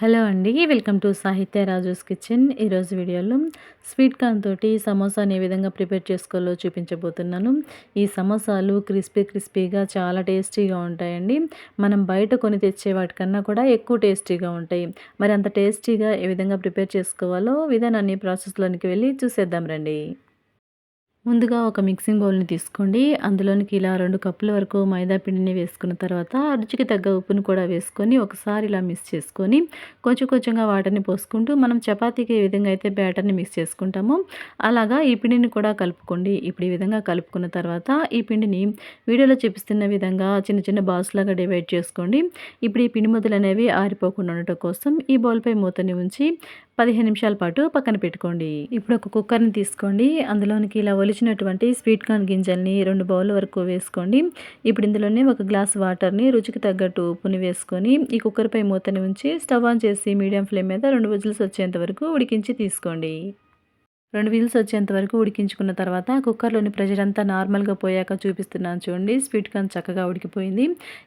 Hello అండి welcome to సాహిత్య Raju's kitchen. ఈరోజు వీడియోలో స్వీట్ కార్న్ తోటి సమోసాని ఏ విధంగా ప్రిపేర్ చేసుకోవాలో చూపించబోతున్నాను. ఈ సమోసాలు క్రిస్పీ క్రిస్పీగా చాలా టేస్టీగా ఉంటాయండి. మనం బయట కొని తెచ్చే వాటికన్నా కూడా ఎక్కువ టేస్టీగా ఉంటాయి. మరి అంత టేస్టీగా ఏ విధంగా ప్రిపేర్ చేసుకోవాలో విధానాన్ని ప్రాసెస్లోనికి వెళ్ళి చూసేద్దాం రండి. ముందుగా ఒక మిక్సింగ్ బౌల్ని తీసుకోండి. అందులోనికి ఇలా రెండు కప్పుల వరకు మైదా పిండిని వేసుకున్న తర్వాత రుచికి తగ్గ ఉప్పును కూడా వేసుకొని ఒకసారి ఇలా మిక్స్ చేసుకొని కొంచెం కొంచెంగా వాటర్ని పోసుకుంటూ మనం చపాతీకి ఏ విధంగా అయితే బ్యాటర్ని మిక్స్ చేసుకుంటామో అలాగా ఈ పిండిని కూడా కలుపుకోండి. ఇప్పుడు ఈ విధంగా కలుపుకున్న తర్వాత ఈ పిండిని వీడియోలో చూపిస్తున్న విధంగా చిన్న చిన్న బాల్స్లాగా డివైడ్ చేసుకోండి. ఇప్పుడు ఈ పిండి ముద్దలు అనేవి ఆరిపోకుండా ఉండటం కోసం ఈ బౌల్పై మూతని ఉంచి పదిహేను నిమిషాల పాటు పక్కన పెట్టుకోండి. ఇప్పుడు ఒక కుక్కర్ని తీసుకోండి. అందులోనికి ఇలా ఒలిచినటువంటి స్వీట్ కార్న్ గింజల్ని రెండు బౌల్ వరకు వేసుకోండి. ఇప్పుడు ఇందులోనే ఒక గ్లాస్ వాటర్ని రుచికి తగ్గట్టు ఉప్పుని వేసుకొని ఈ కుక్కర్పై మూతని ఉంచి స్టవ్ ఆన్ చేసి మీడియం ఫ్లేమ్ మీద రెండు విజిల్స్ వచ్చేంత వరకు ఉడికించి తీసుకోండి. రెండు వీల్స్ వచ్చేంత వరకు ఉడికించుకున్న తర్వాత కుక్కర్లోని ప్రెషర్ అంతా నార్మల్గా పోయాక చూపిస్తున్నాను చూడండి. స్వీట్ కార్న్ చక్కగా ఉడికిపోయింది.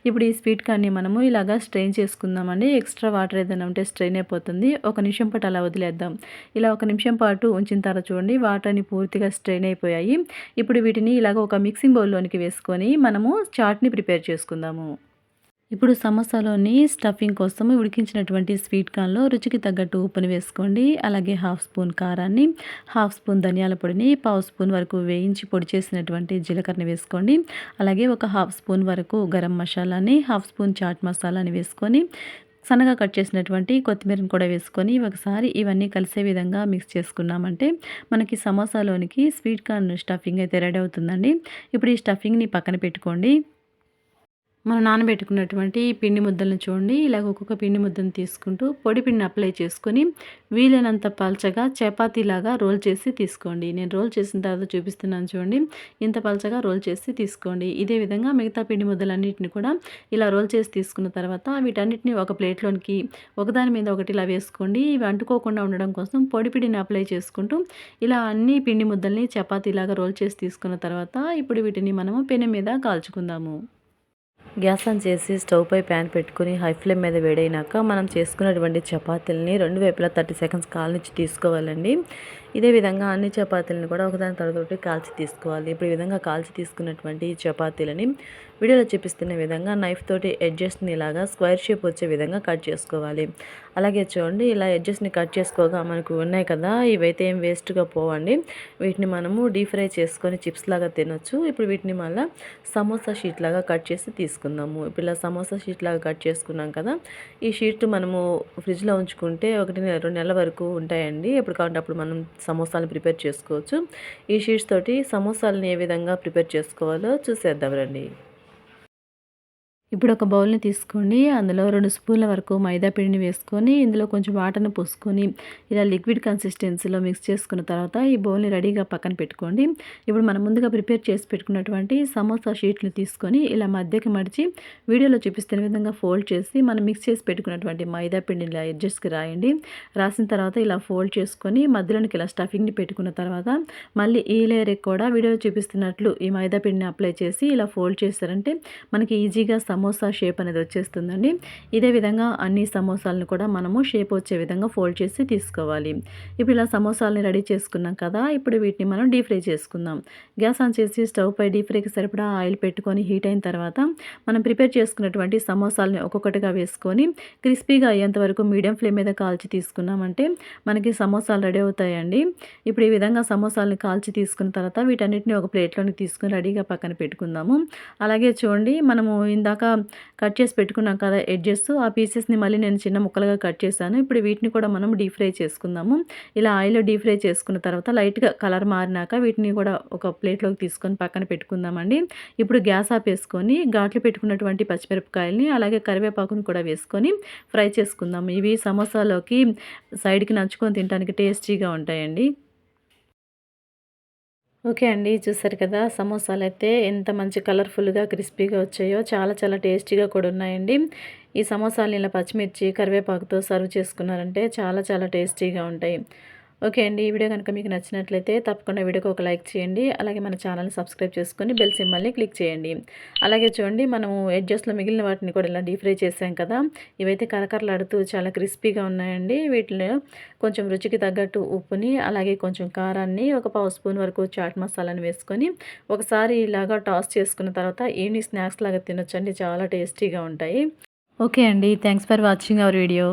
ఇప్పుడు ఈ స్వీట్ కార్న్ని మనము ఇలాగా స్ట్రెయిన్ చేసుకుందామండి. ఎక్స్ట్రా వాటర్ ఏదైనా ఉంటే స్ట్రెయిన్ అయిపోతుంది. ఒక నిమిషం పాటు అలా వదిలేద్దాం. ఇలా ఒక నిమిషం పాటు ఉంచిన తర్వాత చూడండి వాటర్ని పూర్తిగా స్ట్రెయిన్ అయిపోయాయి. ఇప్పుడు వీటిని ఇలాగ ఒక మిక్సింగ్ బౌల్లోనికి వేసుకొని మనము చాట్ని ప్రిపేర్ చేసుకుందాము. ఇప్పుడు సమోసాలోని స్టఫింగ్ కోసం ఉడికించినటువంటి స్వీట్ కార్న్లో రుచికి తగ్గట్టు ఉప్పుని వేసుకోండి. అలాగే హాఫ్ స్పూన్ కారాన్ని హాఫ్ స్పూన్ ధనియాల పొడిని పావు స్పూన్ వరకు వేయించి పొడి చేసినటువంటి జీలకర్రని వేసుకోండి. అలాగే ఒక హాఫ్ స్పూన్ వరకు గరం మసాలాని హాఫ్ స్పూన్ చాట్ మసాలాని వేసుకొని సన్నగా కట్ చేసినటువంటి కొత్తిమీరని కూడా వేసుకొని ఒకసారి ఇవన్నీ కలిసే విధంగా మిక్స్ చేసుకున్నామంటే మనకి సమోసాలోనికి స్వీట్ కార్న్ స్టఫింగ్ అయితే రెడీ అవుతుందండి. ఇప్పుడు ఈ స్టఫింగ్ని పక్కన పెట్టుకోండి. మనం నానబెట్టుకున్నటువంటి పిండి ముద్దలను చూడండి. ఇలాగ ఒక్కొక్క పిండి ముద్దను తీసుకుంటూ పొడి పిండిని అప్లై చేసుకొని వీలైనంత పల్చగా చపాతీలాగా రోల్ చేసి తీసుకోండి. నేను రోల్ చేసిన తర్వాత చూపిస్తున్నాను చూడండి. ఇంత పల్చగా రోల్ చేసి తీసుకోండి. ఇదే విధంగా మిగతా పిండి ముద్దలన్నింటిని కూడా ఇలా రోల్ చేసి తీసుకున్న తర్వాత వీటన్నిటిని ఒక ప్లేట్లోనికి ఒకదాని మీద ఒకటి ఇలా వేసుకోండి. ఇవి అంటుకోకుండా ఉండడం కోసం పొడి పిండిని అప్లై చేసుకుంటూ ఇలా అన్ని పిండి ముద్దల్ని చపాతీలాగా రోల్ చేసి తీసుకున్న తర్వాత ఇప్పుడు వీటిని మనము పెను మీద కాల్చుకుందాము. గ్యాస్ ఆన్ చేసి స్టవ్ పై ప్యాన్ పెట్టుకుని హై ఫ్లేమ్ మీద వేడైనాక మనం చేసుకున్నటువంటి చపాతీలని రెండు వైపులా థర్టీ సెకండ్స్ కాలనిచ్చి తీసుకోవాలండి. ఇదే విధంగా అన్ని చపాతీలను కూడా ఒకదాని తర్వాత కాల్చి తీసుకోవాలి. ఇప్పుడు ఈ విధంగా కాల్చి తీసుకున్నటువంటి చపాతీలని వీడియోలో చూపిస్తున్న విధంగా నైఫ్ తోటి ఎడ్జెస్ట్ని ఇలాగా స్క్వేర్ షేప్ వచ్చే విధంగా కట్ చేసుకోవాలి. అలాగే చూడండి ఇలా ఎడ్జెస్ని కట్ చేసుకోగా మనకు ఉన్నాయి కదా ఇవైతే ఏం వేస్ట్గా పోవండి. వీటిని మనము డీప్ ఫ్రై చేసుకొని చిప్స్ లాగా తినొచ్చు. ఇప్పుడు వీటిని మళ్ళీ సమోసా షీట్ లాగా కట్ చేసి తీసుకుందాము. ఇప్పుడు ఇలా సమోసా షీట్ లాగా కట్ చేసుకున్నాం కదా ఈ షీట్ మనము ఫ్రిడ్జ్లో ఉంచుకుంటే ఒకటి రెండు నెలల వరకు ఉంటాయండి. ఎప్పుడు కావాలంటే అప్పుడు మనం సమోసాలను ప్రిపేర్ చేసుకోవచ్చు. ఈ షీట్స్ తోటి సమోసాలని ఏ విధంగా ప్రిపేర్ చేసుకోవాలో చూసేద్దాం రండి. ఇప్పుడు ఒక బౌల్ని తీసుకోండి. అందులో రెండు స్పూన్ల వరకు మైదా పిండిని వేసుకొని ఇందులో కొంచెం వాటర్ని పోసుకొని ఇలా లిక్విడ్ కన్సిస్టెన్సీలో మిక్స్ చేసుకున్న తర్వాత ఈ బౌల్ని రెడీగా పక్కన పెట్టుకోండి. ఇప్పుడు మనం ముందుగా ప్రిపేర్ చేసి పెట్టుకున్నటువంటి సమోసా షీట్లు తీసుకొని ఇలా మధ్యకి మడిచి వీడియోలో చూపిస్తున్న విధంగా ఫోల్డ్ చేసి మనం మిక్స్ చేసి పెట్టుకున్నటువంటి మైదా పిండిని ఇలా ఎడ్జస్ట్కి రాయండి. రాసిన తర్వాత ఇలా ఫోల్డ్ చేసుకొని మధ్యలోనికి ఇలా స్టఫింగ్ని పెట్టుకున్న తర్వాత మళ్ళీ ఈ లేయర్కి కూడా వీడియోలో చూపిస్తున్నట్లు ఈ మైదా పిండిని అప్లై చేసి ఇలా ఫోల్డ్ చేశారంటే మనకి ఈజీగా సమోసా షేప్ అనేది వచ్చేస్తుందండి. ఇదే విధంగా అన్ని సమోసాలను కూడా మనము షేప్ వచ్చే విధంగా ఫోల్డ్ చేసి తీసుకోవాలి. ఇప్పుడు ఇలా సమోసాలని రెడీ చేసుకున్నాం కదా ఇప్పుడు వీటిని మనం డీప్ ఫ్రై చేసుకుందాం. గ్యాస్ ఆన్ చేసి స్టవ్ పై డీప్ ఫ్రైకి సరిపడా ఆయిల్ పెట్టుకొని హీట్ అయిన తర్వాత మనం ప్రిపేర్ చేసుకున్నటువంటి సమోసాలని ఒక్కొక్కటిగా వేసుకొని క్రిస్పీగా అయ్యేంత వరకు మీడియం ఫ్లేమ్ మీద కాల్చి తీసుకున్నామంటే మనకి సమోసాలు రెడీ అవుతాయండి. ఇప్పుడు ఈ విధంగా సమోసాలను కాల్చి తీసుకున్న తర్వాత వీటన్నిటిని ఒక ప్లేట్లోకి తీసుకుని రెడీగా పక్కన పెట్టుకుందాము. అలాగే చూడండి మనము ఇందాక కట్ చేసి పెట్టుకున్నాం కదా ఎడ్జెస్ ఆ పీసెస్ని మళ్ళీ నేను చిన్న ముక్కలుగా కట్ చేశాను. ఇప్పుడు వీటిని కూడా మనం డీప్ ఫ్రై చేసుకుందాము. ఇలా ఆయిల్లో డీప్ ఫ్రై చేసుకున్న తర్వాత లైట్గా కలర్ మారినాక వీటిని కూడా ఒక ప్లేట్లోకి తీసుకొని పక్కన పెట్టుకుందామండి. ఇప్పుడు గ్యాస్ ఆపేసుకొని ఘాట్లు పెట్టుకున్నటువంటి పచ్చిమిరపకాయలని అలాగే కరివేపాకుని కూడా వేసుకొని ఫ్రై చేసుకుందాము. ఇవి సమోసాలోకి సైడ్కి నంచుకొని తినడానికి టేస్టీగా ఉంటాయండి. ఓకే అండి చూసారు కదా సమోసాలు అయితే ఎంత మంచి కలర్ఫుల్గా క్రిస్పీగా వచ్చాయో చాలా చాలా టేస్టీగా కూడా ఉన్నాయండి. ఈ సమోసాలు ఇలా పచ్చిమిర్చి కరివేపాకుతో సర్వ్ చేసుకున్నారంటే చాలా చాలా టేస్టీగా ఉంటాయి. ఓకే అండి ఈ వీడియో కనుక మీకు నచ్చినట్లయితే తప్పకుండా వీడియోకి ఒక లైక్ చేయండి అలాగే మన ఛానల్ని సబ్స్క్రైబ్ చేసుకొని బెల్ సింబల్ని క్లిక్ చేయండి. అలాగే చూడండి మనము ఎడ్జస్ట్లో మిగిలిన వాటిని కూడా ఇలా డీప్ ఫ్రై చేసాం కదా ఇవైతే కరకరలాడుతూ చాలా క్రిస్పీగా ఉన్నాయండి. వీటిలో కొంచెం రుచికి తగ్గట్టు ఉప్పుని అలాగే కొంచెం కారాన్ని ఒక పావు స్పూన్ వరకు చాట్ మసాలాని వేసుకొని ఒకసారి ఇలాగా టాస్ చేసుకున్న తర్వాత ఈవినింగ్ స్నాక్స్ లాగా తినొచ్చండి చాలా టేస్టీగా ఉంటాయి. ఓకే అండి thanks for watching our video.